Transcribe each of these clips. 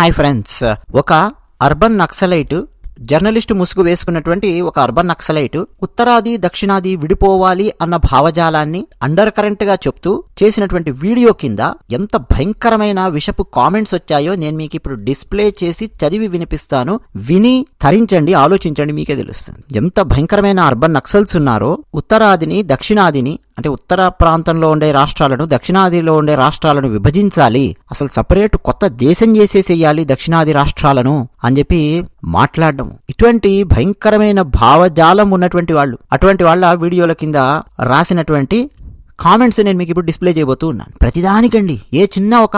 Hi friends. ఒక urban naxalite journalist ముసుగు వేసుకున్నటువంటి ఒక అర్బన్ నక్సలైట్ ఉత్తరాది దక్షిణాది విడిపోవాలి అన్న భావజాలాన్ని అండర్ కరెంట్గా చెప్తూ చేసినటువంటి వీడియో కింద ఎంత భయంకరమైన విషపు కామెంట్స్ వచ్చాయో నేను మీకు ఇప్పుడు డిస్ప్లే చేసి చదివి వినిపిస్తాను. విని తరించండి ఆలోచించండి మీకే తెలుస్తుంది. ఎంత భయంకరమైన అర్బన్ నక్సల్స్ ఉన్నారో ఉత్తరాదిని దక్షిణాదిని అంటే ఉత్తర ప్రాంతంలో ఉండే రాష్ట్రాలను దక్షిణాదిలో ఉండే రాష్ట్రాలను విభజించాలి అసలు సపరేట్ కొత్త దేశం చేసేసేయాలి దక్షిణాది రాష్ట్రాలను అని చెప్పి మాట్లాడడం. ఇటువంటి భయంకరమైన భావజాలం ఉన్నటువంటి వాళ్ళు అటువంటి వాళ్ళ వీడియోల కింద రాసినటువంటి కామెంట్స్ నేను మీకు ఇప్పుడు డిస్ప్లే చేయబోతూ ఉన్నాను. ప్రతిదానికండి. ఏ చిన్న ఒక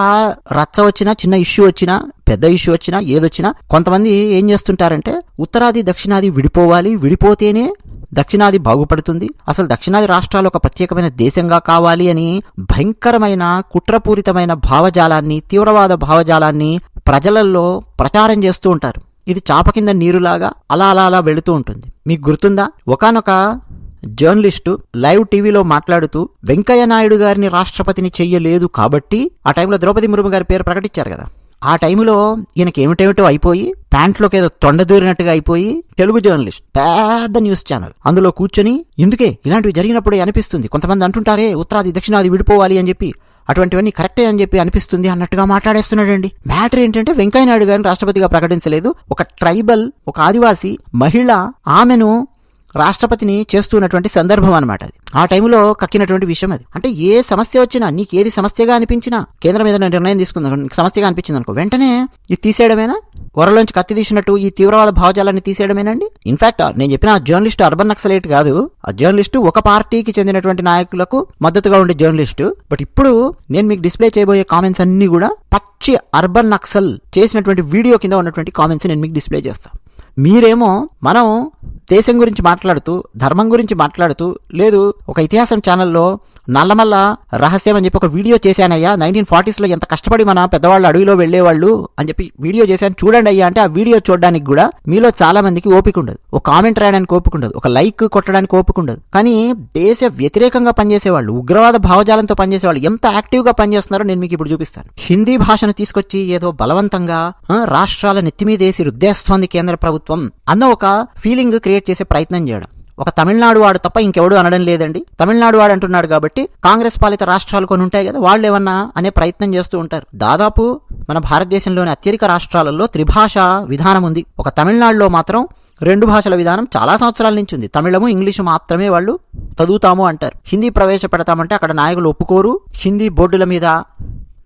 రచ్చ వచ్చినా చిన్న ఇష్యూ వచ్చినా పెద్ద ఇష్యూ వచ్చినా ఏదొచ్చినా కొంతమంది ఏం చేస్తుంటారంటే ఉత్తరాది దక్షిణాది విడిపోవాలి విడిపోతేనే దక్షిణాది బాగుపడుతుంది. అసలు దక్షిణాది రాష్ట్రాలు ఒక ప్రత్యేకమైన దేశంగా కావాలి అని భయంకరమైన కుట్రపూరితమైన భావజాలాన్ని తీవ్రవాద భావజాలాన్ని ప్రజలలో ప్రచారం చేస్తూ ఉంటారు. ఇది చాప కింద నీరులాగా అలా అలా అలా వెళుతూ ఉంటుంది. మీకు గుర్తుందా? ఒకనొక జర్నలిస్టు లైవ్ టీవీలో మాట్లాడుతూ వెంకయ్య నాయుడు గారిని రాష్ట్రపతిని చెయ్యలేదు కాబట్టి ఆ టైంలో ద్రౌపది ముర్ము గారి పేరు ప్రకటించారు కదా. ఆ టైంలో ఈయనకేమిటేమిటో అయిపోయి ప్యాంట్లోకి ఏదో తొండదూరినట్టుగా అయిపోయి తెలుగు జర్నలిస్ట్ పెద్ద న్యూస్ ఛానల్. అందులో కూర్చొని ఎందుకే? ఇలాంటివి జరిగినప్పుడే అనిపిస్తుంది. కొంతమంది అంటుంటారే ఉత్తరాది దక్షిణాది విడిపోవాలి అని చెప్పి. అటువంటివన్నీ కరెక్టే అని చెప్పి అనిపిస్తుంది అన్నట్టుగా మాట్లాడేస్తున్నాడండి. మ్యాటర్ ఏంటంటే వెంకయ్యనాయుడు గారిని రాష్ట్రపతిగా ప్రకటించలేదు. ఒక ట్రైబల్ ఒక ఆదివాసీ మహిళ ఆమెను రాష్ట్రపతిని చేస్తున్నటువంటి సందర్భం అనమాట అది. ఆ టైంలో కక్కినటువంటి విషయం అది. అంటే ఏ సమస్య వచ్చినా నీకు ఏది సమస్యగా అనిపించినా కేంద్రం మీద నిర్ణయం తీసుకుందా? సమస్యగా అనిపించింది అనుకో. వెంటనే ఇది తీసేయడమేనా? వరలోంచి కత్తి తీసినట్టు ఈ తీవ్రవాద భావజాలాన్ని తీసేయడమేనండి ఇన్ఫాక్ట్ నేను చెప్పిన ఆ జర్నలిస్ట్ అర్బన్ నక్సలైట్ కాదు. ఆ జర్నలిస్ట్ ఒక పార్టీకి చెందినటువంటి నాయకులకు మద్దతుగా ఉండే జర్నలిస్టు. బట్ ఇప్పుడు నేను మీకు డిస్ప్లే చేయబోయే కామెంట్స్ అన్ని కూడా పచ్చి అర్బన్ నక్సల్ చేసినటువంటి వీడియో కింద ఉన్నటువంటి కామెంట్స్ నేను మీకు డిస్ప్లే చేస్తాను మీరేమో మనం దేశం గురించి మాట్లాడుతూ ధర్మం గురించి మాట్లాడుతూ లేదు ఒక ఇతిహాసం ఛానల్లో నల్లమల్ల రహస్యం అని చెప్పి ఒక వీడియో చేశానయ్యా. నైన్టీన్ ఫార్టీస్లో ఎంత కష్టపడి మన పెద్దవాళ్ళు అడవిలో వెళ్ళేవాళ్ళు అని చెప్పి వీడియో చేశాను. చూడండి అయ్యా అంటే ఆ వీడియో చూడడానికి కూడా మీలో చాలా మందికి ఓపిక ఉండదు. ఒక కామెంట్ రాయడానికి ఓపిక ఉండదు. ఒక లైక్ కొట్టడానికి ఓపిక ఉండదు. కానీ దేశ వ్యతిరేకంగా పనిచేసేవాళ్ళు ఉగ్రవాద భావజాలంతో పనిచేసేవాళ్ళు ఎంత యాక్టివ్గా పనిచేస్తున్నారో నేను మీకు ఇప్పుడు చూపిస్తాను. హిందీ భాషను తీసుకొచ్చి ఏదో బలవంతంగా ఆ, రాష్ట్రాల నెత్తిమీదేసి రుద్దేస్తోంది కేంద్ర ప్రభుత్వం అన్న ఒక ఫీలింగ్ క్రియేట్ చేసే ప్రయత్నం చేయడం. ఒక తమిళనాడు వాడు తప్ప ఇంకెవడు అనడం లేదండి. తమిళనాడు వాడు అంటున్నాడు కాబట్టి కాంగ్రెస్ పాలిత రాష్ట్రాలు కొన్ని ఉంటాయి కదా వాళ్ళు ఏమన్నా అనే ప్రయత్నం చేస్తూ ఉంటారు. దాదాపు మన భారతదేశంలోని అత్యధిక రాష్ట్రాలలో త్రిభాష విధానం ఉంది. ఒక తమిళనాడులో మాత్రం రెండు భాషల విధానం చాలా సంవత్సరాల నుంచి ఉంది. తమిళము ఇంగ్లీషు మాత్రమే వాళ్ళు చదువుతాము అంటారు. హిందీ ప్రవేశపెడతామంటే అక్కడ నాయకులు ఒప్పుకోరు. హిందీ బోర్డుల మీద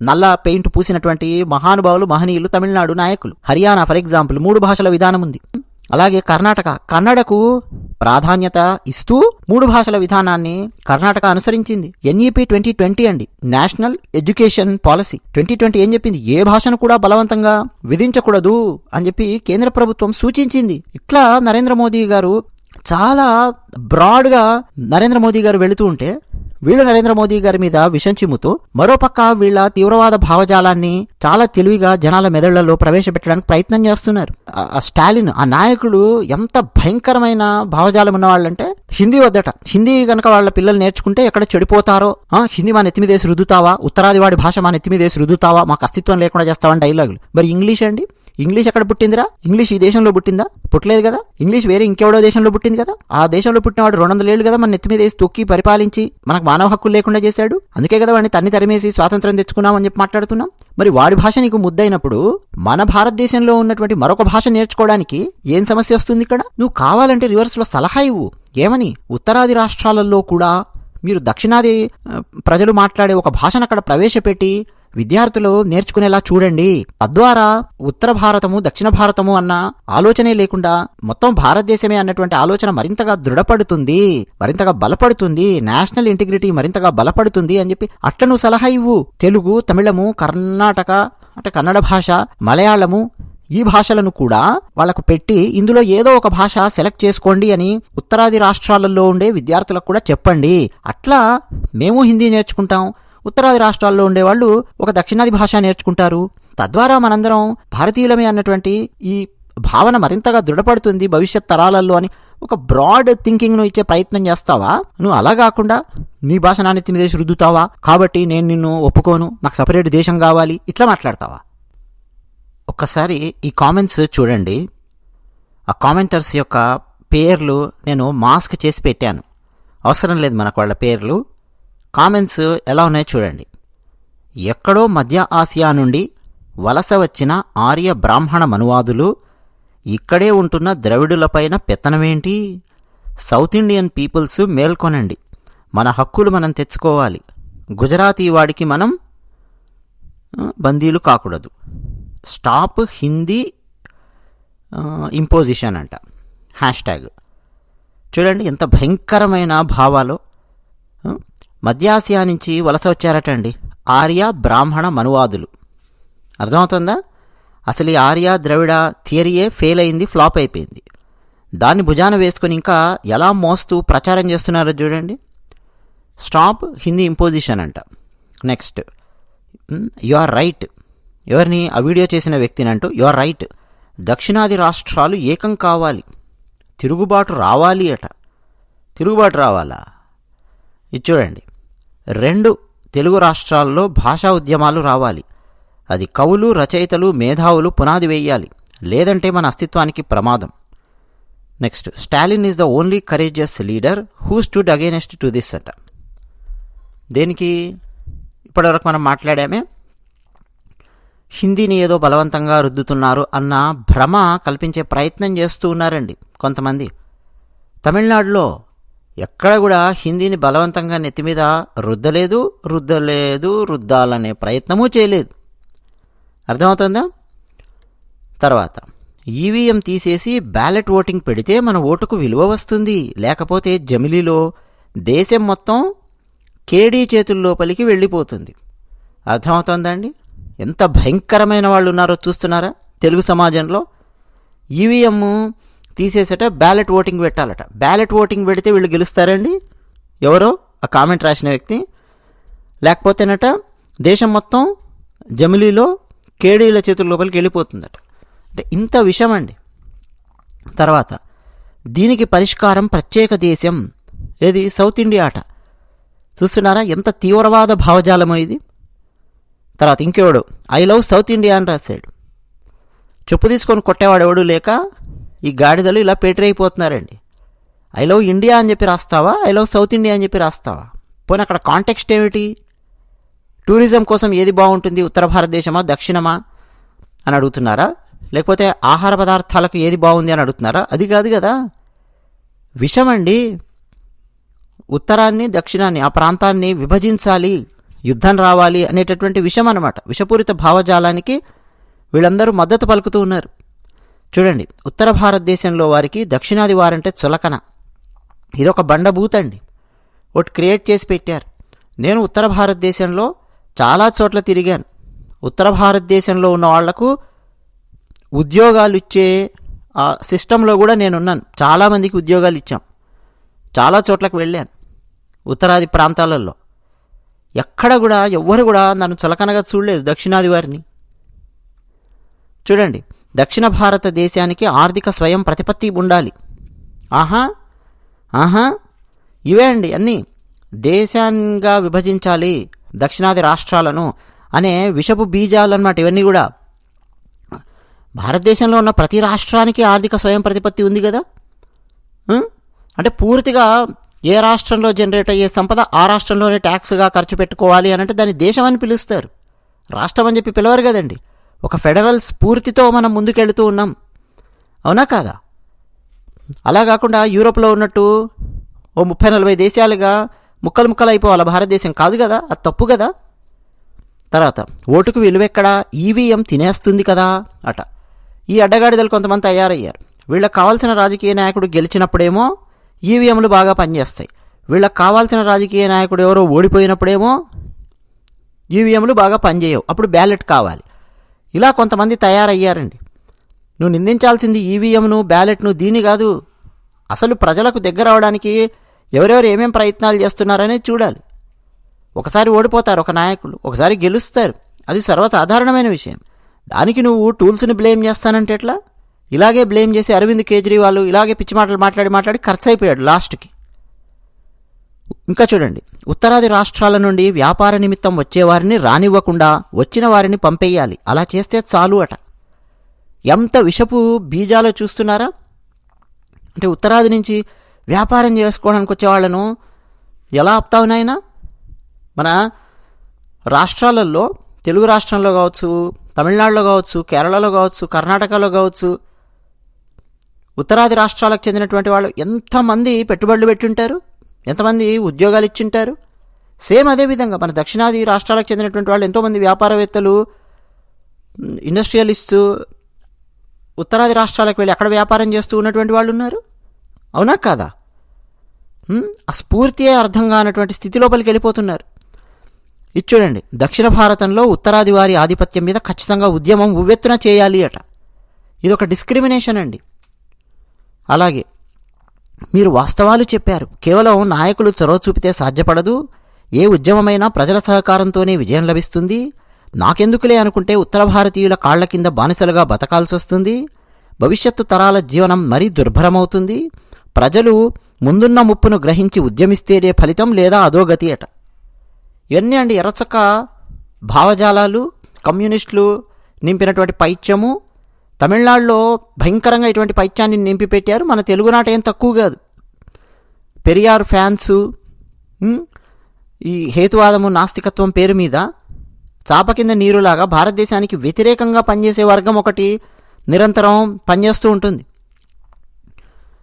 నల్ల పెయింట్ పూసినటువంటి మహానుభావులు మహనీయులు తమిళనాడు నాయకులు. హర్యానా ఫర్ ఎగ్జాంపుల్ మూడు భాషల విధానం ఉంది. అలాగే కర్ణాటక. కన్నడకు ప్రాధాన్యత ఇస్తూ మూడు భాషల విధానాన్ని కర్ణాటక అనుసరించింది. ఎన్ఈపి ట్వంటీ ట్వంటీ అండి. National education policy twenty twenty ఏం చెప్పింది? ఏ భాషను కూడా బలవంతంగా విధించకూడదు అని చెప్పి కేంద్ర ప్రభుత్వం సూచించింది. ఇట్లా నరేంద్ర మోదీ గారు చాలా బ్రాడ్గా నరేంద్ర మోదీ గారు వెళుతూ ఉంటే వీళ్ళు నరేంద్ర మోదీ గారి మీద విషం చిమ్ముతూ మరోపక్క వీళ్ళ తీవ్రవాద భావజాలాన్ని చాలా తెలివిగా జనాల మెదళ్ళలో ప్రవేశపెట్టడానికి ప్రయత్నం చేస్తున్నారు. ఆ- స్టాలిన్ ఆ నాయకుడు ఎంత భయంకరమైన భావజాలం ఉన్నవాళ్ళంటే హిందీ వద్దట. హిందీ గనక వాళ్ళ పిల్లలు నేర్చుకుంటే ఎక్కడ చెడిపోతారో హిందీ మా నెత్తిమీదేసి రుద్దుతావా? ఉత్తరాదివాడి భాష మా నెత్తిమీదేసి రుద్దుతావా? మాకు అస్తిత్వం లేకుండా చేస్తావని డైలాగులు మరి ఇంగ్లీష్ అండి? ఇంగ్లీష్ ఎక్కడ పుట్టిందిరా? ఇంగ్లీష్ ఈ దేశంలో పుట్టిందా? పుట్టలేదు కదా. ఇంగ్లీష్ వేరే ఇంకెవడో దేశంలో పుట్టింది కదా. ఆ దేశంలో పుట్టినవాడు రెండు వందల ఏళ్ళు కదా మన నెత్తి మీద వేసి తొక్కి పరిపాలించి మనకు మానవ హక్కులు లేకుండా చేశాడు. అందుకే కదా వాడిని తన్ని తరిమేసి స్వాతంత్రం తెచ్చుకున్నాం అని చెప్పి మాట్లాడుతున్నాం. మరి వాడి భాష నీకు ముద్దయినప్పుడు మన భారతదేశంలో ఉన్నటువంటి మరొక భాష నేర్చుకోవడానికి ఏం సమస్య వస్తుంది ఇక్కడ? నువ్వు కావాలంటే రివర్స్లో సలహా ఇవ్వు. ఏమని? ఉత్తరాది రాష్ట్రాలలో కూడా మీరు దక్షిణాది ప్రజలు మాట్లాడే ఒక భాషను అక్కడ ప్రవేశపెట్టి విద్యార్థులు నేర్చుకునేలా చూడండి. తద్వారా ఉత్తర భారతము దక్షిణ భారతము అన్న ఆలోచనే లేకుండా మొత్తం భారతదేశమే అన్నటువంటి ఆలోచన మరింతగా దృఢపడుతుంది మరింతగా బలపడుతుంది నేషనల్ ఇంటిగ్రిటీ మరింతగా బలపడుతుంది అని చెప్పి అట్ల నువ్వు సలహా ఇవ్వు. తెలుగు తమిళము కర్ణాటక అంటే కన్నడ భాష మలయాళము ఈ భాషలను కూడా వాళ్ళకు పెట్టి ఇందులో ఏదో ఒక భాష సెలెక్ట్ చేసుకోండి అని ఉత్తరాది రాష్ట్రాలలో ఉండే విద్యార్థులకు కూడా చెప్పండి. అట్లా మేము హిందీ నేర్చుకుంటాం ఉత్తరాది రాష్ట్రాల్లో ఉండేవాళ్ళు ఒక దక్షిణాది భాష నేర్చుకుంటారు. తద్వారా మనందరం భారతీయులమే అన్నటువంటి ఈ భావన మరింతగా దృఢపడుతుంది భవిష్యత్ తరాలలో అని ఒక బ్రాడ్ థింకింగ్ను ఇచ్చే ప్రయత్నం చేస్తావా? నువ్వు అలా కాకుండా నీ భాష నాణ్యత మీద రుద్దుతావా కాబట్టి నేను నిన్ను ఒప్పుకోను నాకు సపరేట్ దేశం కావాలి ఇట్లా మాట్లాడతావా? ఒక్కసారి ఈ కామెంట్స్ చూడండి. ఆ కామెంటర్స్ యొక్క పేర్లు నేను మాస్క్ చేసి పెట్టాను. అవసరం లేదు మనకు వాళ్ళ పేర్లు. కామెంట్స్ ఎలా ఉన్నాయో చూడండి. ఎక్కడో మధ్య ఆసియా నుండి వలస వచ్చిన ఆర్య బ్రాహ్మణ మనువాదులు ఇక్కడే ఉంటున్న ద్రవిడులపైన పెత్తనమేంటి? సౌత్ ఇండియన్ పీపుల్స్ మేల్కొనండి. మన హక్కులు మనం తెచ్చుకోవాలి. గుజరాతీ వాడికి మనం బందీలు కాకూడదు. స్టాప్ హిందీ ఇంపోజిషన్ అంట. Hash tag. చూడండి ఎంత భయంకరమైన భావాలు మధ్యాసియా నుంచి వలస వచ్చారట అండి ఆర్య బ్రాహ్మణ మనువాదులు. అర్థమవుతుందా? అసలు ఈ ఆర్య ద్రవిడ థియరీయే ఫెయిల్ అయింది ఫ్లాప్ అయిపోయింది. దాన్ని భుజాన వేసుకొని ఇంకా ఎలా మోస్తూ ప్రచారం చేస్తున్నారో చూడండి. స్టాప్ హిందీ ఇంపోజిషన్ అంట. నెక్స్ట్. You are right. ఎవరిని ఆ వీడియో చేసిన వ్యక్తిని అంటూ యు ఆర్ రైట్. దక్షిణాది రాష్ట్రాలు ఏకం కావాలి. తిరుగుబాటు రావాలి అట. తిరుగుబాటు రావాలా? ఇది చూడండి. రెండు తెలుగు రాష్ట్రాల్లో భాషా ఉద్యమాలు రావాలి. అది కవులు రచయితలు మేధావులు పునాది వేయాలి. లేదంటే మన అస్తిత్వానికి ప్రమాదం. Next Stalin is the only courageous leader who stood against to this అట. దేనికి? ఇప్పటివరకు మనం మాట్లాడామే. హిందీని ఏదో బలవంతంగా రుద్దుతున్నారు అన్న భ్రమ కల్పించే ప్రయత్నం చేస్తూ ఉన్నారండి కొంతమంది. తమిళనాడులో ఎక్కడ కూడా హిందీని బలవంతంగా నెత్తి మీద రుద్దలేదు రుద్దలేదు రుద్దాలనే ప్రయత్నమూ చేయలేదు. అర్థమవుతుందా? తర్వాత ఈవీఎం తీసేసి బ్యాలెట్ ఓటింగ్ పెడితే మన ఓటుకు విలువ వస్తుంది. లేకపోతే జమిలీలో దేశం మొత్తం కేడీ చేతుల్లోపలికి వెళ్ళిపోతుంది. అర్థమవుతోందండి ఎంత భయంకరమైన వాళ్ళు ఉన్నారో చూస్తున్నారా? తెలుగు సమాజంలో ఈవీఎం తీసేసట బ్యాలెట్ ఓటింగ్ పెట్టాలట. బ్యాలెట్ ఓటింగ్ పెడితే వీళ్ళు గెలుస్తారండి? ఎవరో? ఆ కామెంట్ రాసిన వ్యక్తి. లేకపోతేనట దేశం మొత్తం జమిలీలో కేడీల చేతుల లోపలికి వెళ్ళిపోతుందట. అంటే ఇంత విషయం అండి తర్వాత దీనికి పరిష్కారం ప్రత్యేక దేశం. ఏది? సౌత్ ఇండియా ఆట చూస్తున్నారా? ఎంత తీవ్రవాద భావజాలమో ఇది. తర్వాత ఇంకెవడు? ఐ లవ్ సౌత్ ఇండియా అని రాశాడు. చెప్పు తీసుకొని కొట్టేవాడు ఎవడు లేక ఈ గాడిదలు ఇలా అయిపోతున్నారండి ఐ లవ్ ఇండియా అని చెప్పి రాస్తావా? ఐ లవ్ సౌత్ ఇండియా అని చెప్పి రాస్తావా? పోనీ అక్కడ కాంటెక్స్ట్ ఏమిటి? టూరిజం కోసం ఏది బాగుంటుంది? ఉత్తర భారతదేశమా? దక్షిణమా? అని అడుగుతున్నారా? లేకపోతే ఆహార పదార్థాలకు ఏది బాగుంది అని అడుగుతున్నారా? అది కాదు కదా. విషమండి. ఉత్తరాన్ని దక్షిణాన్ని ఆ ప్రాంతాన్ని విభజించాలి యుద్ధం రావాలి అనేటటువంటి విషం అనమాట విషపూరిత భావజాలానికి వీళ్ళందరూ మద్దతు పలుకుతూ ఉన్నారు. చూడండి ఉత్తర భారతదేశంలో వారికి దక్షిణాది వారంటే చులకన. ఇదొక బండబూతండి ఒకటి క్రియేట్ చేసి పెట్టారు. నేను ఉత్తర భారతదేశంలో చాలా చోట్ల తిరిగాను. ఉత్తర భారతదేశంలో ఉన్న వాళ్ళకు ఉద్యోగాలు ఇచ్చే ఆ సిస్టంలో కూడా నేనున్నాను. చాలామందికి ఉద్యోగాలు ఇచ్చాం. చాలా చోట్లకు వెళ్ళాను. ఉత్తరాది ప్రాంతాలలో. ఎక్కడ కూడా ఎవ్వరు కూడా నన్ను చులకనగా చూడలేదు దక్షిణాది వారిని. చూడండి దక్షిణ భారతదేశానికి ఆర్థిక స్వయం ప్రతిపత్తి ఉండాలి. ఆహా ఆహా ఇవే అండి అన్నీ. దేశాంగా విభజించాలి దక్షిణాది రాష్ట్రాలను అనే విషపు బీజాలన్నమాట ఇవన్నీ కూడా. భారతదేశంలో ఉన్న ప్రతి రాష్ట్రానికి ఆర్థిక స్వయం ప్రతిపత్తి ఉంది కదా? అంటే పూర్తిగా ఏ రాష్ట్రంలో జనరేట్ అయ్యే సంపద ఆ రాష్ట్రంలోనే ట్యాక్స్గా ఖర్చు పెట్టుకోవాలి అని అంటే దాన్ని దేశం అని పిలుస్తారు. రాష్ట్రం అని చెప్పి పిలవరు కదండి. ఒక ఫెడరల్ స్ఫూర్తితో మనం ముందుకెళ్తూ ఉన్నాం. అవునా కాదా? అలా కాకుండా యూరోప్లో ఉన్నట్టు ఓ ముప్పై నలభై దేశాలుగా ముక్కలు ముక్కలు అయిపోవాలి భారతదేశం కాదు కదా? అది తప్పు కదా? తర్వాత ఓటుకు విలువెక్కడా? ఈవీఎం తినేస్తుంది కదా? అట. ఈ అడ్డగాడిదలు కొంతమంది తయారయ్యారు. వీళ్ళకి కావాల్సిన రాజకీయ నాయకుడు గెలిచినప్పుడేమో ఈవీఎంలు బాగా పనిచేస్తాయి. వీళ్ళకి కావాల్సిన రాజకీయ నాయకుడు ఎవరో ఓడిపోయినప్పుడేమో ఈవీఎంలు బాగా పనిచేయవు. అప్పుడు బ్యాలెట్ కావాలి. ఇలా కొంతమంది తయారయ్యారండి. నువ్వు నిందించాల్సింది ఈవీఎంను బ్యాలెట్ను దీని కాదు. అసలు ప్రజలకు దగ్గర అవడానికి ఎవరెవరు ఏమేం ప్రయత్నాలు చేస్తున్నారనే చూడాలి. ఒకసారి ఓడిపోతారు ఒక నాయకులు ఒకసారి గెలుస్తారు. అది సర్వసాధారణమైన విషయం. దానికి నువ్వు టూల్స్ని బ్లేమ్ చేస్తానంటే ఎట్లా? ఇలాగే బ్లేమ్ చేసి అరవింద్ కేజ్రీవాల్ ఇలాగే పిచ్చి మాటలు మాట్లాడి మాట్లాడి ఖర్చు అయిపోయాడు లాస్ట్కి. ఇంకా చూడండి. ఉత్తరాది రాష్ట్రాల నుండి వ్యాపార నిమిత్తం వచ్చేవారిని రానివ్వకుండా వచ్చిన వారిని పంపేయాలి. అలా చేస్తే చాలు అట. ఎంత విషపు బీజాలు చూస్తున్నారా? అంటే ఉత్తరాది నుంచి వ్యాపారం చేసుకోవడానికి వచ్చే వాళ్ళను ఎలా ఆపుతావునైనా మన రాష్ట్రాలలో తెలుగు రాష్ట్రంలో కావచ్చు తమిళనాడులో కావచ్చు కేరళలో కావచ్చు కర్ణాటకలో కావచ్చు ఉత్తరాది రాష్ట్రాలకు చెందినటువంటి వాళ్ళు ఎంతమంది పెట్టుబడులు పెట్టుంటారు? ఎంతమంది ఉద్యోగాలు ఇచ్చింటారు సేమ్ అదే విధంగా మన దక్షిణాది రాష్ట్రాలకు చెందినటువంటి వాళ్ళు ఎంతోమంది వ్యాపారవేత్తలు ఇండస్ట్రియలిస్టు ఉత్తరాది రాష్ట్రాలకు వెళ్ళి అక్కడ వ్యాపారం చేస్తూ ఉన్నటువంటి వాళ్ళు ఉన్నారు అవునా కాదా? ఆ స్ఫూర్తియే అర్థం కానటువంటి స్థితి లోపలికి వెళ్ళిపోతున్నారు. ఇది చూడండి దక్షిణ భారతంలో ఉత్తరాది వారి ఆధిపత్యం మీద ఖచ్చితంగా ఉద్యమం ఉవ్వెత్తున చేయాలి అట. ఇది ఒక డిస్క్రిమినేషన్ అండి. అలాగే మీరు వాస్తవాలు చెప్పారు. కేవలం నాయకులు చొరవ చూపితే సాధ్యపడదు. ఏ ఉద్యమమైనా ప్రజల సహకారంతోనే విజయం లభిస్తుంది. నాకెందుకులే అనుకుంటే ఉత్తర భారతీయుల కాళ్ళ కింద బానిసలుగా బతకాల్సి వస్తుంది. భవిష్యత్తు తరాల జీవనం మరీ దుర్భరమవుతుంది. ప్రజలు ముందున్న ముప్పును గ్రహించి ఉద్యమిస్తేనే ఫలితం లేదా అధోగతి అట. ఇవన్నీ అండి ఎర్రచక్క భావజాలాలు కమ్యూనిస్టులు నింపినటువంటి పైత్యము. తమిళనాడులో భయంకరంగా ఇటువంటి పైత్యాన్ని నింపిపెట్టారు. మన తెలుగునాట ఏం తక్కువ కాదు. పెరియార్ ఫ్యాన్సు ఈ హేతువాదము నాస్తికత్వం పేరు మీద చాప కింద నీరులాగా భారతదేశానికి వ్యతిరేకంగా పనిచేసే వర్గం ఒకటి నిరంతరం పనిచేస్తూ ఉంటుంది.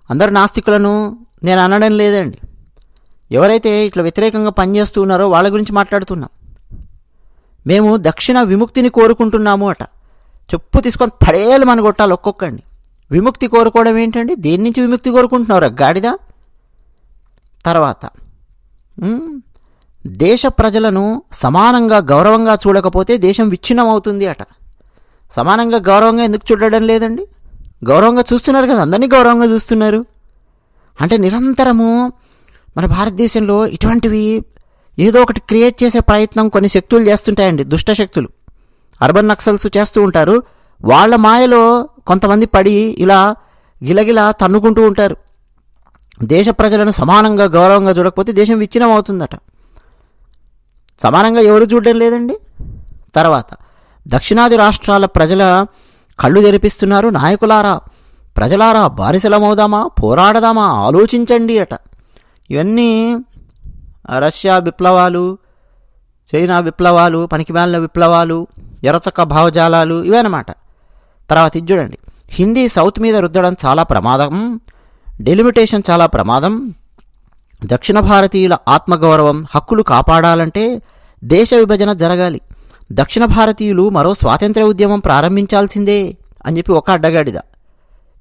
అందరు నాస్తికులను నేను అనడం లేదండి. ఎవరైతే ఇట్లా వ్యతిరేకంగా పనిచేస్తూ ఉన్నారో వాళ్ళ గురించి మాట్లాడుతున్నాం. మేము దక్షిణ విముక్తిని కోరుకుంటున్నాము అట. చెప్పు తీసుకొని పడేయాలి మన కొట్టాలి ఒక్కొక్కండి విముక్తి కోరుకోవడం ఏంటండి? దేని నుంచి విముక్తి కోరుకుంటున్నారా గాడిద? తర్వాత. దేశ ప్రజలను సమానంగా గౌరవంగా చూడకపోతే దేశం విచ్ఛిన్నం అవుతుంది అట సమానంగా గౌరవంగా ఎందుకు చూడడం లేదండి? గౌరవంగా చూస్తున్నారు కదా అందరినీ గౌరవంగా చూస్తున్నారు. అంటే నిరంతరము మన భారతదేశంలో ఇటువంటివి ఏదో ఒకటి క్రియేట్ చేసే ప్రయత్నం కొన్ని శక్తులు చేస్తుంటాయండి దుష్ట శక్తులు. అర్బన్ నక్సల్స్ చేస్తూ ఉంటారు. వాళ్ళ మాయలో కొంతమంది పడి ఇలా గిలగిలా తన్నుకుంటూ ఉంటారు. దేశ ప్రజలను సమానంగా గౌరవంగా చూడకపోతే దేశం విచ్ఛిన్నం అవుతుందట సమానంగా ఎవరు చూడడం లేదండి? తర్వాత దక్షిణాది రాష్ట్రాల ప్రజల కళ్ళు తెరిపిస్తున్నారు నాయకులారా. ప్రజలారా బారిసలమవుదామా? పోరాడదామా? ఆలోచించండి అట. ఇవన్నీ రష్యా విప్లవాలు చైనా విప్లవాలు పనికిమాలిన విప్లవాలు ఎర్రచక్క భావజాలాలు ఇవన్నమాట తర్వాత ఇది చూడండి. హిందీ సౌత్ మీద రుద్దడం చాలా ప్రమాదం. డెలిమిటేషన్ చాలా ప్రమాదం. దక్షిణ భారతీయుల ఆత్మగౌరవం హక్కులు కాపాడాలంటే దేశ విభజన జరగాలి. దక్షిణ భారతీయులు మరో స్వాతంత్ర ఉద్యమం ప్రారంభించాల్సిందే అని చెప్పి ఒక అడ్డగాడిద.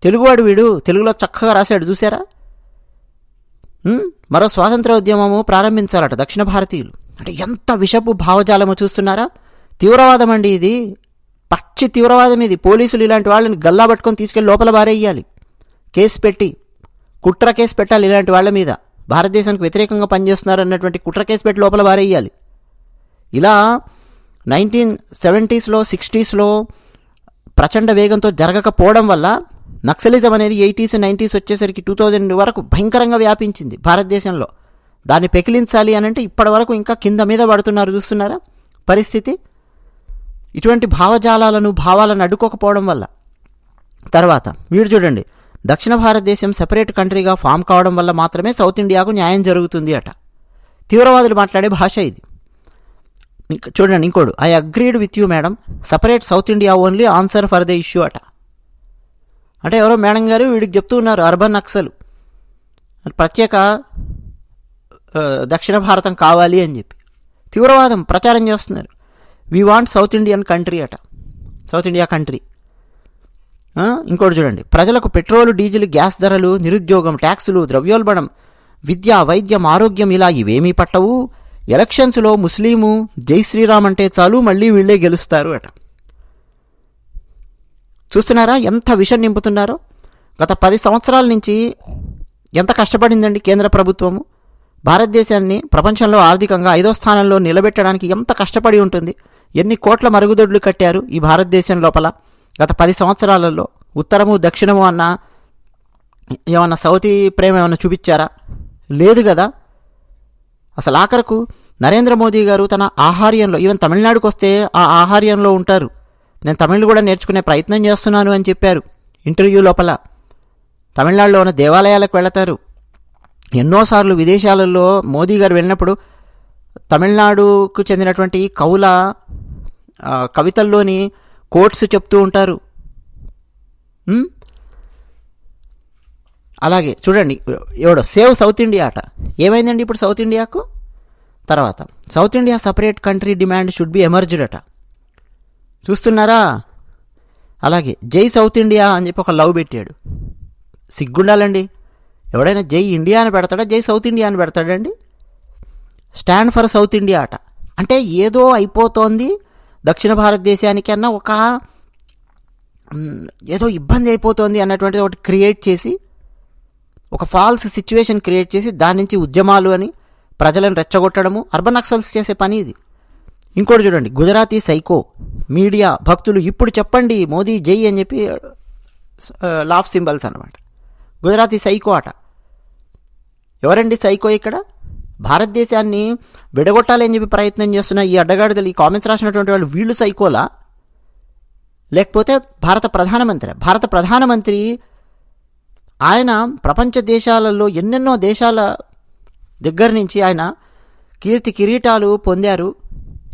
తెలుగువాడు వీడు తెలుగులో చక్కగా రాశాడు చూసారా మరో స్వాతంత్ర ఉద్యమము ప్రారంభించాలట దక్షిణ భారతీయులు. అంటే ఎంత విషపు భావజాలము చూస్తున్నారా? తీవ్రవాదం అండి ఇది. పచ్చి తీవ్రవాదం ఇది. పోలీసులు ఇలాంటి వాళ్ళని గల్లా పట్టుకొని తీసుకెళ్ళి లోపల బారేయాలి కేసు పెట్టి కుట్ర కేసు పెట్టాలి ఇలాంటి వాళ్ళ మీద. భారతదేశానికి వ్యతిరేకంగా పనిచేస్తున్నారు అన్నటువంటి కుట్ర కేసు పెట్టి లోపల బారేయాలి ఇలా నైన్టీన్ సెవెంటీస్లో సిక్స్టీస్లో ప్రచండ వేగంతో జరగకపోవడం వల్ల నక్సలిజం అనేది ఎయిటీస్ నైంటీస్ వచ్చేసరికి టూ థౌజండ్ వరకు భయంకరంగా వ్యాపించింది భారతదేశంలో. దాన్ని పెకిలించాలి అని అంటే ఇప్పటి వరకు ఇంకా కింద మీద పడుతున్నారు. చూస్తున్నారా పరిస్థితి? ఇటువంటి భావజాలాలను భావాలను అడ్డుకోకపోవడం వల్ల. తర్వాత వీడు చూడండి దక్షిణ భారతదేశం సెపరేట్ కంట్రీగా ఫామ్ కావడం వల్ల మాత్రమే సౌత్ ఇండియాకు న్యాయం జరుగుతుంది అట. తీవ్రవాదులు మాట్లాడే భాష ఇది. చూడండి ఇంకోడు I agreed with you madam separate South India only answer for the issue అట. అంటే ఎవరో మేడం గారు వీడికి చెప్తూ ఉన్నారు అర్బన్ నక్సలు. ప్రత్యేక దక్షిణ భారతం కావాలి అని చెప్పి. తీవ్రవాదం ప్రచారం చేస్తున్నారు. We want South Indian country అట. సౌత్ ఇండియా కంట్రీ ఇంకోటి చూడండి. ప్రజలకు పెట్రోలు డీజిల్ గ్యాస్ ధరలు నిరుద్యోగం ట్యాక్సులు ద్రవ్యోల్బణం విద్య వైద్యం ఆరోగ్యం ఇలా ఇవేమీ పట్టవు. ఎలక్షన్స్లో ముస్లిము జై శ్రీరామ్ అంటే చాలు మళ్ళీ వీళ్ళే గెలుస్తారు అట. చూస్తున్నారా ఎంత విషం నింపుతున్నారో? గత పది సంవత్సరాల నుంచి ఎంత కష్టపడిందండి కేంద్ర ప్రభుత్వము? భారతదేశాన్ని ప్రపంచంలో ఆర్థికంగా ఐదో స్థానంలో నిలబెట్టడానికి ఎంత కష్టపడి ఉంటుంది? ఎన్ని కోట్ల మరుగుదొడ్లు కట్టారు ఈ భారతదేశం లోపల? గత పది సంవత్సరాలలో ఉత్తరము దక్షిణము అన్న ఏమన్నా సౌతి ప్రేమ ఏమన్నా చూపించారా? లేదు కదా అసలు ఆఖరకు నరేంద్ర మోదీ గారు తన ఆహార్యంలో ఈవెన్ తమిళనాడుకు వస్తే ఆ ఆహార్యంలో ఉంటారు. నేను తమిళ్ కూడా నేర్చుకునే ప్రయత్నం చేస్తున్నాను అని చెప్పారు ఇంటర్వ్యూ లోపల. తమిళనాడులో ఉన్న దేవాలయాలకు వెళతారు. ఎన్నోసార్లు విదేశాలలో మోదీ గారు వెళ్ళినప్పుడు తమిళనాడుకు చెందినటువంటి కవుల కవితల్లోని కోట్స్ చెప్తూ ఉంటారు. అలాగే చూడండి ఎవడో సేవ్ సౌత్ ఇండియా అట. ఏమైందండి ఇప్పుడు సౌత్ ఇండియాకు? తర్వాత South India separate country demand should be emerged అట. చూస్తున్నారా? అలాగే జై సౌత్ ఇండియా అని చెప్పి ఒక లవ్ పెట్టాడు. సిగ్గుండాలండి. ఎవడైనా జై ఇండియా అని పెడతాడా? జై సౌత్ ఇండియా అని పెడతాడండి? స్టాండ్ ఫర్ సౌత్ ఇండియా అట. అంటే ఏదో అయిపోతోంది దక్షిణ భారతదేశానికన్నా ఒక ఏదో ఇబ్బంది అయిపోతోంది అన్నటువంటిది ఒకటి క్రియేట్ చేసి ఒక ఫాల్స్ సిచ్యువేషన్ క్రియేట్ చేసి దాని నుంచి ఉద్యమాలు అని ప్రజలను రెచ్చగొట్టడము అర్బన్ నక్సల్స్ చేసే పని ఇది. ఇంకోటి చూడండి గుజరాతీ సైకో మీడియా భక్తులు ఇప్పుడు చెప్పండి మోదీ జై అని చెప్పి లాఫ్ సింబల్స్ అనమాట గుజరాతీ సైకో అట. ఎవరండి సైకో ఇక్కడ? భారతదేశాన్ని విడగొట్టాలని చెప్పి ప్రయత్నం చేస్తున్న ఈ అడ్డగాడిదలు ఈ కామెంట్స్ రాసినటువంటి వాళ్ళు వీళ్ళు సైకోలా? లేకపోతే భారత ప్రధానమంత్రి భారత ప్రధానమంత్రి ఆయన ప్రపంచ దేశాలలో ఎన్నెన్నో దేశాల దగ్గర నుంచి ఆయన కీర్తి కిరీటాలు పొందారు.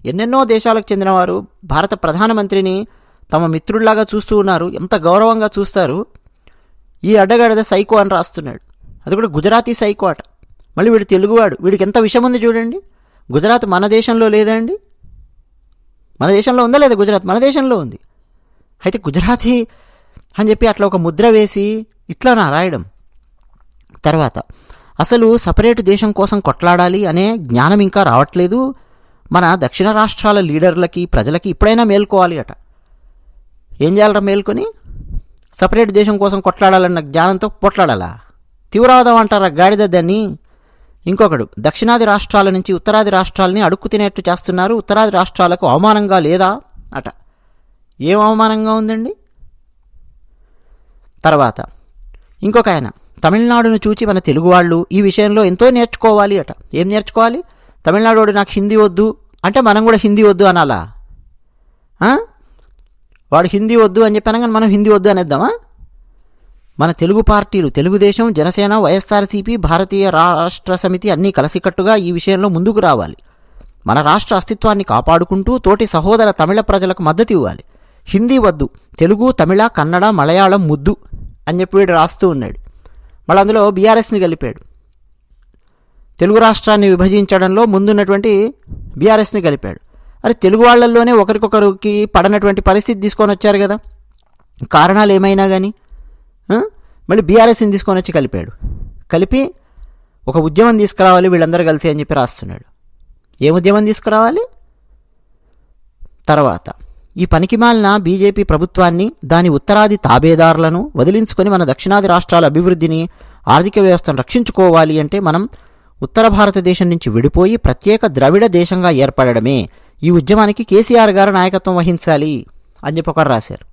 ఎన్నెన్నో దేశాలకు చెందినవారు. భారత ప్రధానమంత్రిని తమ మిత్రుల్లాగా చూస్తూ ఉన్నారు. ఎంత గౌరవంగా చూస్తారు. ఈ అడ్డగాడిద సైకో అని రాస్తున్నాడు. అది కూడా గుజరాతీ సైకో అట. మళ్ళీ వీడు తెలుగువాడు. వీడికి ఎంత విషయం ఉంది చూడండి. గుజరాత్ మన దేశంలో లేదండి. మన దేశంలో ఉందా లేదా గుజరాత్? మన దేశంలో ఉంది. అయితే గుజరాతీ అని చెప్పి అట్లా ఒక ముద్ర వేసి ఇట్లానా రాయడం. తర్వాత అసలు సపరేట్ దేశం కోసం కొట్లాడాలి అనే జ్ఞానం ఇంకా రావట్లేదు. మన దక్షిణ రాష్ట్రాల లీడర్లకి ప్రజలకి ఇప్పుడైనా మేల్కోవాలి అట. ఏం చేయాలరా మేల్కొని? సపరేట్ దేశం కోసం కొట్లాడాలన్న జ్ఞానంతో కొట్లాడాలా తీవ్రవాదం అంటారా గాడిద దాన్ని? ఇంకొకడు దక్షిణాది రాష్ట్రాల నుంచి ఉత్తరాది రాష్ట్రాలని అడుక్కు తినేట్టు చేస్తున్నారు ఉత్తరాది రాష్ట్రాలకు అవమానంగా లేదా అట. ఏం అవమానంగా ఉందండి తర్వాత ఇంకొక ఆయన తమిళనాడును చూచి మన తెలుగు వాళ్ళు ఈ విషయంలో ఎంతో నేర్చుకోవాలి అట. ఏం నేర్చుకోవాలి? తమిళనాడు వాడు నాకు హిందీ వద్దు అంటే మనం కూడా హిందీ వద్దు అనాలా? వాడు హిందీ వద్దు అని చెప్పాను కానీ మనం హిందీ వద్దు అనేద్దామా? మన తెలుగు పార్టీలు తెలుగుదేశం జనసేన వైఎస్ఆర్సీపీ భారతీయ రాష్ట్ర సమితి అన్నీ కలిసికట్టుగా ఈ విషయంలో ముందుకు రావాలి. మన రాష్ట్ర అస్తిత్వాన్ని కాపాడుకుంటూ తోటి సహోదర తమిళ ప్రజలకు మద్దతు ఇవ్వాలి. హిందీ వద్దు తెలుగు తమిళ కన్నడ మలయాళం ముద్దు అని చెప్పి వీడు రాస్తూ ఉన్నాడు. మళ్ళీ అందులో బీఆర్ఎస్ని కలిపాడు తెలుగు రాష్ట్రాన్ని విభజించడంలో ముందున్నటువంటి బీఆర్ఎస్ని కలిపాడు అరే తెలుగు వాళ్ళల్లోనే ఒకరికొకరికి పడనటువంటి పరిస్థితి తీసుకొని వచ్చారు కదా. కారణాలు ఏమైనా కానీ మళ్ళీ బీఆర్ఎస్ని తీసుకొని వచ్చి కలిపాడు. కలిపి ఒక ఉద్యమం తీసుకురావాలి వీళ్ళందరూ కలిసి అని చెప్పి రాస్తున్నాడు. ఏ ఉద్యమం తీసుకురావాలి? తర్వాత ఈ పనికిమాలిన బీజేపీ ప్రభుత్వాన్ని దాని ఉత్తరాది తాబేదారులను వదిలించుకొని మన దక్షిణాది రాష్ట్రాల అభివృద్ధిని ఆర్థిక వ్యవస్థను రక్షించుకోవాలి అంటే మనం ఉత్తర భారతదేశం నుంచి విడిపోయి ప్రత్యేక ద్రవిడ దేశంగా ఏర్పడడమే. ఈ ఉద్యమానికి కేసీఆర్ గారు నాయకత్వం వహించాలి అని చెప్పి ఒకరు రాశారు.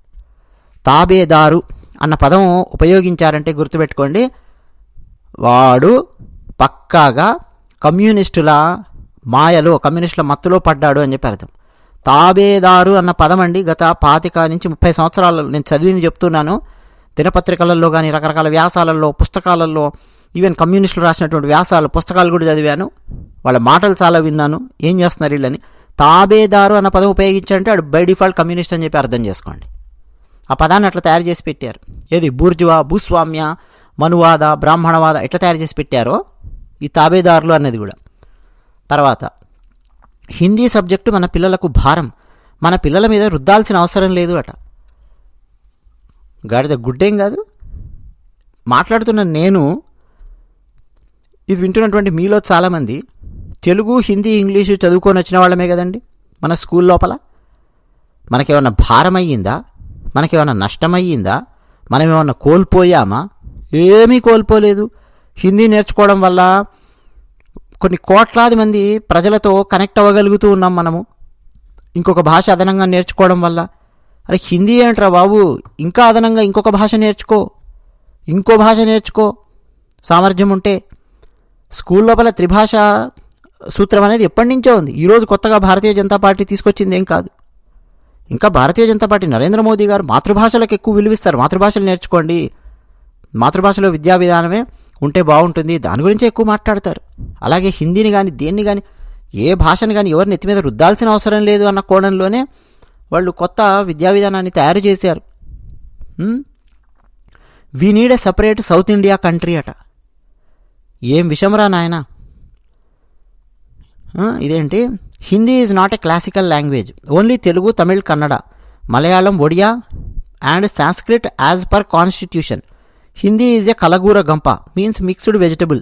తాబేదారు అన్న పదం ఉపయోగించారంటే గుర్తుపెట్టుకోండి. వాడు పక్కాగా కమ్యూనిస్టుల మాయలో కమ్యూనిస్టుల మత్తులో పడ్డాడు అని చెప్పి అర్థం. తాబేదారు అన్న పదం అండి. గత పాతిక నుంచి ముప్పై సంవత్సరాలు నేను చదివింది చెప్తున్నాను. దినపత్రికలలో కానీ రకరకాల వ్యాసాలలో పుస్తకాలలో ఈవెన్ కమ్యూనిస్టులు రాసినటువంటి వ్యాసాలు పుస్తకాలు కూడా చదివాను. వాళ్ళ మాటలు చాలా విన్నాను. ఏం చేస్తున్నారు వీళ్ళని? తాబేదారు అన్న పదం ఉపయోగించాలంటే ఆడు బై డిఫాల్ట్ కమ్యూనిస్ట్ అని చెప్పి అర్థం చేసుకోండి. ఆ పదాన్ని అట్లా తయారు చేసి పెట్టారు. ఏది? బూర్జువా భూస్వామ్య మనువాద బ్రాహ్మణవాద ఎట్లా తయారు చేసి పెట్టారో ఈ తాబేదారులు అనేది కూడా. తర్వాత హిందీ సబ్జెక్టు మన పిల్లలకు భారం. మన పిల్లల మీద రుద్దాల్సిన అవసరం లేదు అట. గాడిద గుడ్డేం కాదు. మాట్లాడుతున్న నేను ఇది వింటున్నటువంటి మీలో చాలామంది తెలుగు హిందీ ఇంగ్లీషు చదువుకొని వచ్చిన వాళ్ళమే కదండి మన స్కూల్ లోపల? మనకేమన్నా భారం అయ్యిందా? మనకేమైనా నష్టమయ్యిందా? మనం ఏమన్నా కోల్పోయామా? ఏమీ కోల్పోలేదు. హిందీ నేర్చుకోవడం వల్ల కొన్ని కోట్లాది మంది ప్రజలతో కనెక్ట్ అవ్వగలుగుతూ ఉన్నాం మనము. ఇంకొక భాష అదనంగా నేర్చుకోవడం వల్ల. అరే హిందీ ఏంట్రా బాబు? ఇంకా అదనంగా ఇంకొక భాష నేర్చుకో. ఇంకో భాష నేర్చుకో. సామర్థ్యం ఉంటే. స్కూల్ లోపల త్రిభాష సూత్రం అనేది ఎప్పటి నుంచో ఉంది. ఈరోజు కొత్తగా భారతీయ జనతా పార్టీ తీసుకొచ్చింది ఏం కాదు. ఇంకా భారతీయ జనతా పార్టీ నరేంద్ర మోదీ గారు మాతృభాషలకు ఎక్కువ విలువిస్తారు. మాతృభాషలు నేర్చుకోండి. మాతృభాషలో విద్యా విధానమే ఉంటే బాగుంటుంది. దాని గురించే ఎక్కువ మాట్లాడతారు. అలాగే హిందీని కానీ దేన్ని కానీ ఏ భాషను కానీ ఎవరిని ఎత్తి మీద రుద్దాల్సిన అవసరం లేదు అన్న కోణంలోనే వాళ్ళు కొత్త విద్యా విధానాన్ని తయారు చేశారు. We need a separate South India country అట. ఏం విషమరా నాయన? ఇదేంటి? Hindi is not a classical language only Telugu Tamil Kannada Malayalam Odia and Sanskrit as per constitution Hindi is a కలగూర గంప means mixed vegetable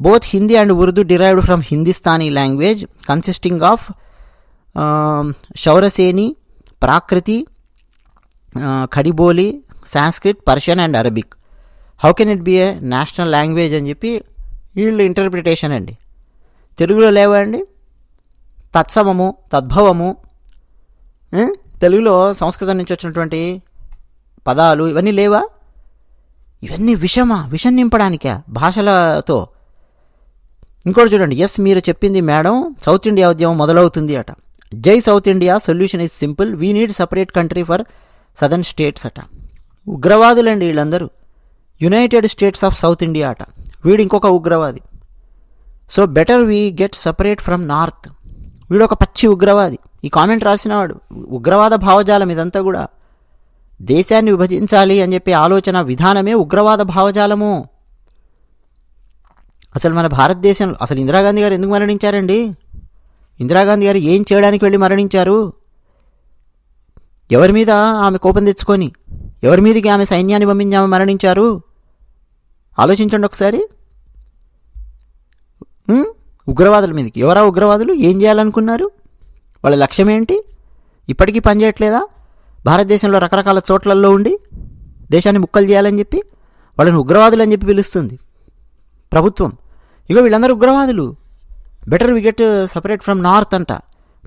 both Hindi and Urdu derived from Hindustani language consisting of Shauraseni Prakrit Khariboli Sanskrit Persian and Arabic how can it be a national language అని చెప్పి వీళ్ళు interpretation అండి. తెలుగులో లేవండి తత్సమము తద్భవము తెలుగులో సంస్కృతం నుంచి వచ్చినటువంటి పదాలు ఇవన్నీ లేవా? ఇవన్నీ విషమా విషం నింపడానికా భాషలతో? ఇంకోటి చూడండి ఎస్ మీరు చెప్పింది మేడం సౌత్ ఇండియా ఉద్యమం మొదలవుతుంది అట. జై South India solution is simple we need separate country for southern states అట. ఉగ్రవాదులండి వీళ్ళందరూ. United States of South India అట. వీడు ఇంకొక ఉగ్రవాది. So better we get separate from north వీడు ఒక పచ్చి ఉగ్రవాది. ఈ కామెంట్ రాసినవాడు ఉగ్రవాద భావజాలం ఇదంతా కూడా. దేశాన్ని విభజించాలి అని చెప్పే ఆలోచన విధానమే ఉగ్రవాద భావజాలము. అసలు మన భారతదేశంలో అసలు ఇందిరాగాంధీ గారు ఎందుకు మరణించారండి? ఇందిరాగాంధీ గారు ఏం చేయడానికి వెళ్ళి మరణించారు? ఎవరి మీద ఆమె కోపం తెచ్చుకొని ఎవరి మీదకి ఆమె సైన్యాన్ని పంపించి ఆమె మరణించారు? ఆలోచించండి ఒకసారి. ఉగ్రవాదుల మీదకి. ఎవరా ఉగ్రవాదులు? ఏం చేయాలనుకున్నారు? వాళ్ళ లక్ష్యం ఏంటి? ఇప్పటికీ పనిచేయట్లేదా భారతదేశంలో రకరకాల చోట్లలో ఉండి దేశాన్ని ముక్కలు చేయాలని చెప్పి వాళ్ళని ఉగ్రవాదులు అని చెప్పి పిలుస్తుంది. ప్రభుత్వం. ఇగో వీళ్ళందరూ ఉగ్రవాదులు. Better we get separate from north అంట.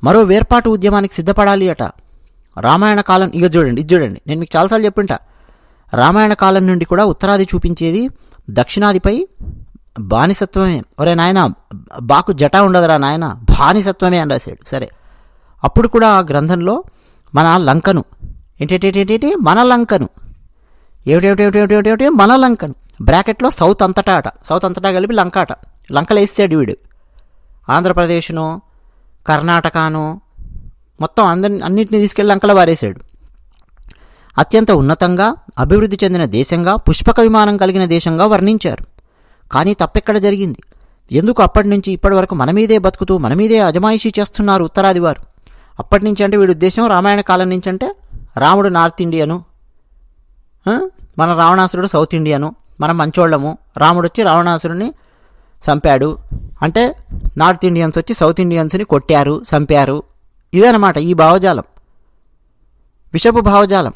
మరో వేర్పాటు ఉద్యమానికి సిద్ధపడాలి అట. రామాయణ కాలం ఇక చూడండి ఇది చూడండి. నేను మీకు చాలాసార్లు చెప్పింటా. రామాయణ కాలం నుండి కూడా ఉత్తరాది చూపించేది దక్షిణాదిపై బానిసత్వమే. ఒరే నాయన బాకు జటా ఉండదురా నాయన బానిసత్వమే అని రాశాడు. సరే. అప్పుడు కూడా ఆ గ్రంథంలో మన లంకను ఏంటేటేటేంటి మన లంకను ఏమిటేమిటేమిటేమిటేమిటి మన లంకను బ్రాకెట్లో సౌత్ అంతటా అట సౌత్ అంతటా కలిపి లంక అట లంకలు వేసాడు వీడు ఆంధ్రప్రదేశ్ను కర్ణాటకను మొత్తం అందరి అన్నింటినీ తీసుకెళ్ళి లంకలో వారేశాడు అత్యంత ఉన్నతంగా అభివృద్ధి చెందిన దేశంగా పుష్పక విమానం కలిగిన దేశంగా వర్ణించారు కానీ తప్పెక్కడ జరిగింది? ఎందుకు అప్పటి నుంచి ఇప్పటి వరకు మన మీదే బతుకుతూ మన మీదే అజమాయిషీ చేస్తున్నారు ఉత్తరాది వారు అప్పటి నుంచి అంటే వీడి ఉద్దేశం రామాయణ కాలం నుంచి అంటే రాముడు నార్త్ ఇండియను మన రావణాసురుడు సౌత్ ఇండియను మనం మంచోళ్ళము. రాముడు వచ్చి రావణాసురుడిని చంపాడు. అంటే నార్త్ ఇండియన్స్ వచ్చి సౌత్ ఇండియన్స్ని కొట్టారు చంపారు. ఇదనమాట ఈ భావజాలం. విషపు భావజాలం.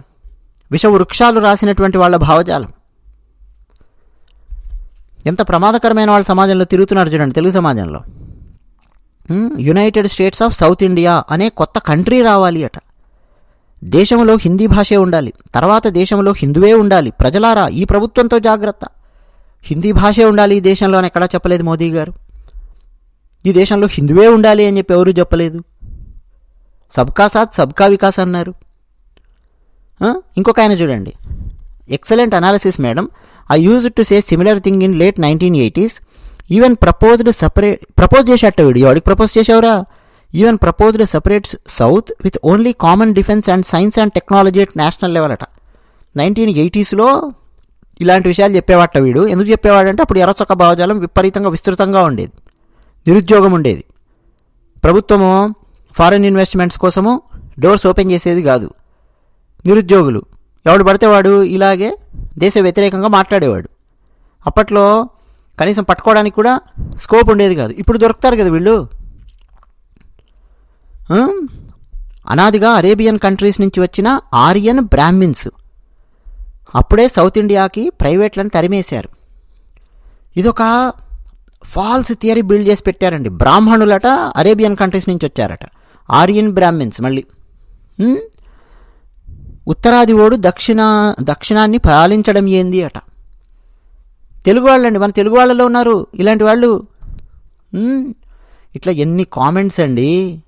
విష వృక్షాలు రాసినటువంటి వాళ్ళ భావజాలం. ఎంత ప్రమాదకరమైన వాళ్ళ సమాజంలో తిరుగుతున్నారు చూడండి తెలుగు సమాజంలో. United States of South India అనే కొత్త కంట్రీ రావాలి అట. దేశంలో హిందీ భాషే ఉండాలి. తర్వాత దేశంలో హిందువే ఉండాలి. ప్రజలారా ఈ ప్రభుత్వంతో జాగ్రత్త. హిందీ భాషే ఉండాలి ఈ దేశంలో అని ఎక్కడా చెప్పలేదు మోదీ గారు. ఈ దేశంలో హిందువే ఉండాలి అని చెప్పి ఎవరూ చెప్పలేదు. సబ్కా సాత్ సబ్కా వికాస్ అన్నారు. ఇంకొక ఆయన చూడండి. Excellent analysis madam I use to say similar thing in late nineteen eighties even proposed separate propose చేసేట వీడు ఎవడికి ప్రపోజ్ చేసావురా even proposed separate south with only common defence and science and technology at national level అట. Nineteen ఎయిటీస్లో ఇలాంటి విషయాలు చెప్పేవాట వీడు. ఎందుకు చెప్పేవాడంటే అప్పుడు ఎర్రచొక్క భావజాలం విపరీతంగా విస్తృతంగా ఉండేది. నిరుద్యోగం ఉండేది. ప్రభుత్వము ఫారెన్ ఇన్వెస్ట్మెంట్స్ కోసము డోర్స్ ఓపెన్ చేసేది కాదు. నిరుద్యోగులు. ఎవడు పడితే వాడు ఇలాగే దేశ వ్యతిరేకంగా మాట్లాడేవాడు. అప్పట్లో కనీసం పట్టుకోవడానికి కూడా స్కోప్ ఉండేది కాదు. ఇప్పుడు దొరుకుతారు కదా వీళ్ళు. అనాదిగా అరేబియన్ కంట్రీస్ నుంచి వచ్చిన ఆరియన్ బ్రాహ్మిన్స్ అప్పుడే సౌత్ ఇండియాకి ప్రైవేట్లను తరిమేశారు. ఇదొక ఫాల్స్ థియరీ బిల్డ్ చేసి పెట్టారండి. బ్రాహ్మణులట అరేబియన్ కంట్రీస్ నుంచి వచ్చారట. ఆరియన్ బ్రాహ్మిన్స్ మళ్ళీ. ఉత్తరాదివోడు ఉత్తరాది ఓడు దక్షిణ దక్షిణాన్ని పాలించడం ఏంది అట. తెలుగు వాళ్ళండి మన తెలుగు వాళ్ళలో ఉన్నారు. ఇలాంటి వాళ్ళు ఇట్లా ఎన్ని కామెంట్స్ అండి.